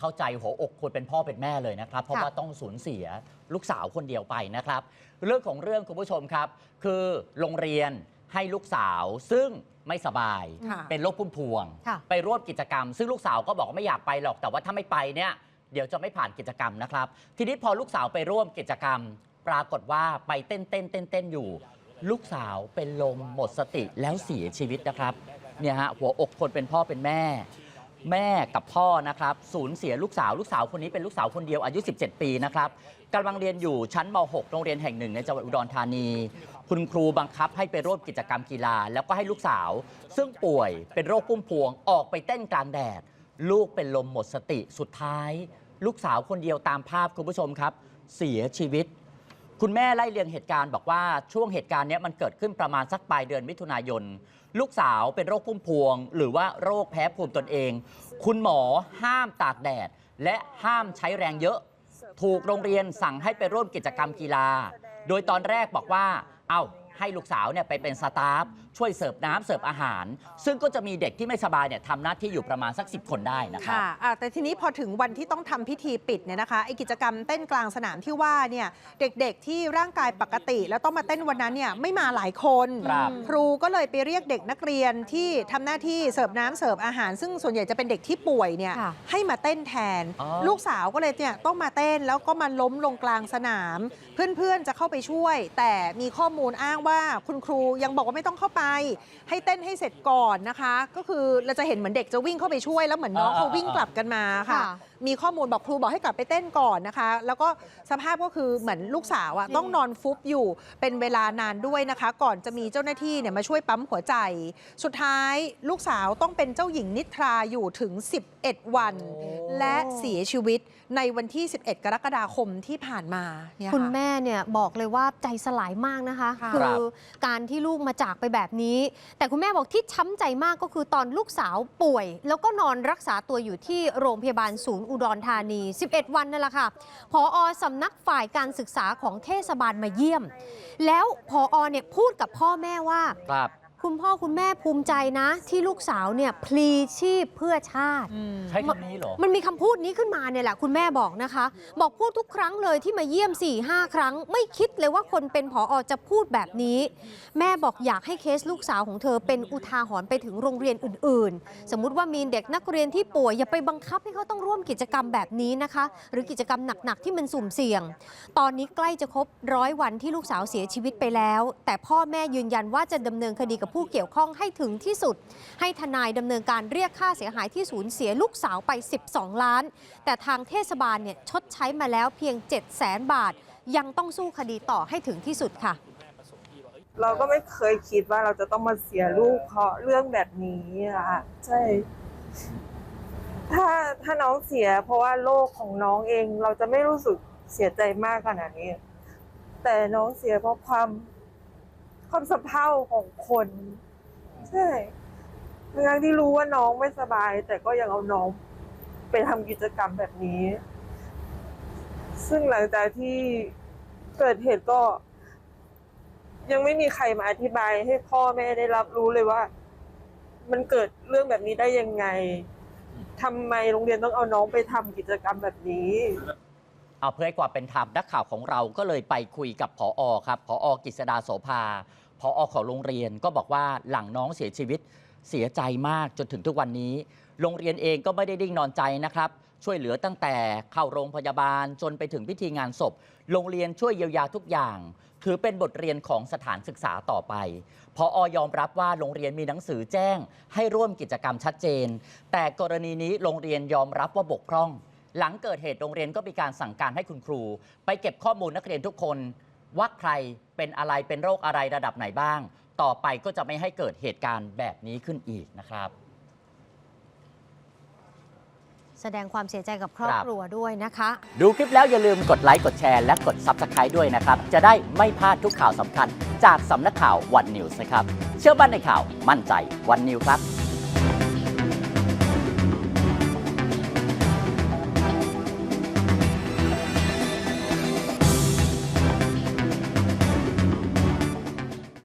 เข้าใจหัวอกคนเป็นพ่อเป็นแม่เลยนะครับ เพราะค่ะว่าต้องสูญเสียลูกสาวคนเดียวไปนะครับ เรื่องของเรื่องคุณผู้ชมครับ คือโรงเรียนให้ลูกสาวซึ่งไม่สบาย ค่ะเป็นโรคพุ่มพวง ค่ะ ไปร่วมกิจกรรม ซึ่งลูกสาวก็บอกว่าไม่อยากไปหรอกแต่ว่าถ้าไม่ไปเนี่ยเดี๋ยวจะไม่ผ่านกิจกรรมนะครับ ทีนี้พอลูกสาวไปร่วมกิจกรรม ปรากฏว่าไปเต้นเต้นเต้นเต้นอยู่ ลูกสาวเป็นลมหมดสติแล้วเสียชีวิตนะครับเนี่ยฮะหัวอกคนเป็นพ่อเป็นแม่ แม่กับพ่อนะครับสูญเสียลูกสาวลูกสาวคนนี้เป็นลูกสาวคนเดียวอายุ 17 ปีนะครับกำลังเรียนอยู่ชั้นม .6 โรงเรียนแห่งหนึ่งในจังหวัดอุดรธานี คุณครูบังคับให้ไปร่วมกิจกรรมกีฬา แล้วก็ให้ลูกสาว ซึ่งป่วยเป็นโรคพุ่มพวงออกไปเต้นกลางแดด ลูกเป็นลมหมดสติสุดท้าย ลูกสาวคนเดียวตามภาพคุณผู้ชมครับ เสียชีวิต คุณแม่ไล่เรียงเหตุการณ์บอกว่าช่วงเหตุการณ์นี้มันเกิดขึ้นประมาณสักปลายเดือนมิถุนายน ลูกสาวเป็นโรคพุ่มพวง หรือว่าโรคแพ้ภูมิตนเอง คุณหมอห้ามตากแดด และห้ามใช้แรงเยอะ ถูกโรงเรียนสั่งให้ไปร่วมกิจกรรมกีฬา โดยตอนแรกบอกว่า เอ้า ให้ลูกสาวเนี่ยไปเป็นสตาฟช่วยเสิร์ฟน้ำเสิร์ฟอาหาร ซึ่งก็จะมีเด็กที่ไม่สบายเนี่ยทำหน้าที่อยู่ประมาณสัก 10 คนได้นะครับ ค่ะอะ แต่ทีนี้พอถึงวันที่ต้องทำพิธีปิดเนี่ยนะคะไอกิจกรรมเต้นกลางสนามที่ว่าเนี่ยเด็กๆที่ร่างกายปกติ แล้วต้องมาเต้นวันนั้นเนี่ยไม่มาหลายคนครับ ครูก็เลยไปเรียกเด็กนักเรียนที่ทำหน้าที่เสิร์ฟน้ำเสิร์ฟอาหาร ซึ่งส่วนใหญ่จะเป็นเด็กที่ป่วยเนี่ยค่ะ ให้มาเต้นแทน อ๋อ ลูกสาวก็เลยเนี่ยต้องมาเต้นแล้วก็มาล้มลงกลางสนาม เพื่อนๆจะเข้าไปช่วย แต่มีข้อมูลอ้างว่าคุณครูยังบอกว่าไม่ต้องเข้าไป ให้เต้นให้เสร็จก่อนนะคะ ก็คือเราจะเห็นเหมือนเด็กจะวิ่งเข้าไปช่วยแล้วเหมือนน้องอ่าเขาวิ่งกลับกันมาค่ะค่ะ มีข้อมูลบอกครูบอกให้กลับไปเต้นก่อนนะคะ แล้วก็สภาพก็คือเหมือนลูกสาวอะต้องนอนฟุบอยู่เป็นเวลานานด้วยนะคะ ก่อนจะมีเจ้าหน้าที่เนี่ยมาช่วยปั๊มหัวใจ สุดท้ายลูกสาวต้องเป็นเจ้าหญิงนิทราอยู่ถึง 11 วันโอ้และเสียชีวิตในวันที่ 11 กรกฎาคมที่ผ่านมาเนี่ยคุณค่ะ แม่เนี่ยบอกเลยว่าใจสลายมากนะคะ ค่ะอการที่ลูกมาจากไปแบบนี้ แต่คุณแม่บอกที่ช้ำใจมากก็คือตอนลูกสาวป่วย แล้วก็นอนรักษาตัวอยู่ที่โรงพยาบาลศูนย์อุดรธานี 11 วันนั่นแหละค่ะพออสำนักฝ่ายการศึกษาของเทศบาลมาเยี่ยม แล้วพออเนี่ยพูดกับพ่อแม่ว่าครับ คุณพ่อคุณแม่ภูมิใจนะ ที่ลูกสาวเนี่ยพลีชีพเพื่อชาติอืมใช้คำนี้เหรอ มันมีคำพูดนี้ขึ้นมาเนี่ยแหละคุณแม่บอกนะคะ บอกพูดทุกครั้งเลยที่มาเยี่ยม4ี่ห้าครั้ง ไม่คิดเลยว่าคนเป็นผออจะพูดแบบนี้ แม่บอกอยากให้เคสลูกสาวของเธอเป็นอุทาหรณ์ไปถึงโรงเรียนอื่น ๆ สมมุติว่ามีเด็กนักเรียนที่ป่วยอย่าไปบังคับให้เขาต้องร่วมกิจกรรมแบบนี้นะคะ หรือกิจกรรมหนักๆที่มันสุ่มเสี่ยง ตอนนี้ใกล้จะครบร้อยวันที่ลูกสาวเสียชีวิตไปแล้ว แต่พ่อแม่ยืนยันว่าจะดำเนินคดีกับผู้เกี่ยวข้องให้ถึงที่สุด ให้ทนายดำเนินการเรียกค่าเสียหายที่สูญเสียลูกสาวไป 12 ล้าน แต่ทางเทศบาลเนี่ยชดใช้มาแล้วเพียง 7 0 0 0 0 0 บาท ยังต้องสู้คดีต่อให้ถึงที่สุดค่ะ เราก็ไม่เคยคิดว่าเราจะต้องมาเสียลูกเพราะเรื่องแบบนี้อะค่ะใช่ ถ้าถ้าน้องเสีย เพราะว่าโรคของน้องเองเราจะไม่รู้สึกเสียใจมากขนาดนี้ แต่น้องเสียเพราะความ ความสะเพร่าของคน ใช่ทั้งที่รู้ว่าน้องไม่สบาย แต่ก็ยังเอาน้องไปทำกิจกรรมแบบนี้ ซึ่งหลังจากที่เกิดเหตุก็ ยังไม่มีใครมาอธิบายให้พ่อแม่ได้รับรู้เลยว่า มันเกิดเรื่องแบบนี้ได้ยังไงทำไมโรงเรียนต้องเอาน้องไปทำกิจกรรมแบบนี้ เอาเพื่อให้ความเป็นธรรมนักข่าวของเราก็เลยไปคุยกับผออครับผอกิษดาโสภาผอของโรงเรียนก็บอกว่าหลังน้องเสียชีวิตเสียใจมากจนถึงทุกวันนี้ โรงเรียนเองก็ไม่ได้ดิ้งนอนใจนะครับ ช่วยเหลือตั้งแต่เข้าโรงพยาบาลจนไปถึงพิธีงานศพ โรงเรียนช่วยเยียวยาทุกอย่าง ถือเป็นบทเรียนของสถานศึกษาต่อไปพออยอมรับว่าโรงเรียนมีหนังสือแจ้ง ให้ร่วมกิจกรรมชัดเจน แต่กรณีนี้โรงเรียนยอมรับว่าบกพร่อง หลังเกิดเหตุโรงเรียนก็มีการสั่งการให้คุณครู ไปเก็บข้อมูลนักเรียนทุกคนว่าใครเป็นอะไรเป็นโรคอะไรระดับไหนบ้าง ต่อไปก็จะไม่ให้เกิดเหตุการณ์แบบนี้ขึ้นอีกนะครับ แสดงความเสียใจกับครอบครับ ครัวด้วยนะคะ ดูคลิปแล้วอย่าลืมกดไลค์กดแชร์และกด Subscribe ด้วยนะครับ จะได้ไม่พลาดทุกข่าวสำคัญ จากสำนักข่าววันนิวส์นะครับ เชื่อมั่นในข่าวมั่นใจวันนิวครับ